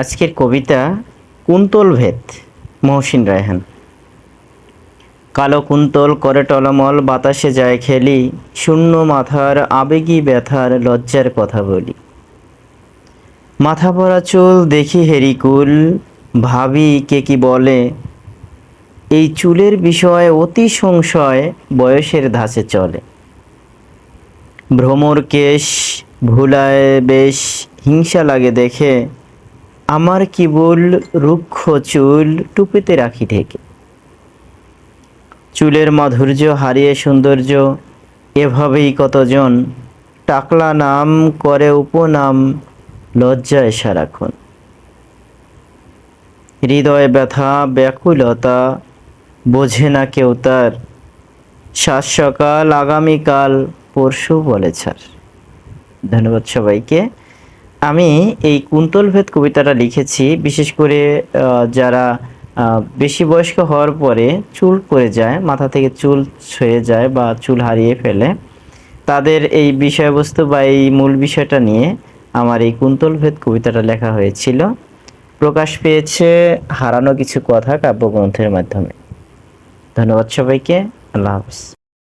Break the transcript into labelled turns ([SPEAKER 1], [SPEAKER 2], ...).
[SPEAKER 1] আজকের কবিতা কুন্তল ভেদ, মহসিন রায়হান। কালো কুন্তল করে টলমল, বাতাসে যায় খেলি, শূন্য মাথার আবেগী ব্যথার লজ্জার কথা বলি। মাথা পড়া চুল দেখি হেরিকুল ভাবি কে কি বলে, এই চুলের বিষয়ে অতি সংশয়, বয়সের ধাঁচে চলে। ভ্রমর কেশ, ভুলায় বেশ, হিংসা লাগে দেখে আমার কেবল রুক্ষ চুল টুপিতে রাখি ঢেকে চুলের মাধুর্য হারিয়ে সৌন্দর্য, এভাবেই কতজন টাকলা নাম করে উপনাম লজ্জায় সারাক্ষণ হৃদয়ে ব্যথা, ব্যাকুলতা, বোঝে না কেউ তার। সাত সকাল, আগামীকাল, পরশু বলে ছাড়। ধন্যবাদ সবাইকে। আমি এই কুন্তলভেদ কবিতাটা লিখেছি, বিশেষ করে যারা বেশি বয়স্ক হওয়ার পরে চুল পড়ে যায়, মাথা থেকে চুল ছুঁয়ে যায় বা চুল হারিয়ে ফেলে, তাদের এই বিষয়বস্তু বা এই মূল বিষয়টা নিয়ে আমার এই কুন্তলভেদ কবিতাটা লেখা হয়েছিল। প্রকাশ পেয়েছে হারানো কিছু কথা কাব্যগ্রন্থের মাধ্যমে। ধন্যবাদ সবাইকে, আল্লাহ হাফিজ।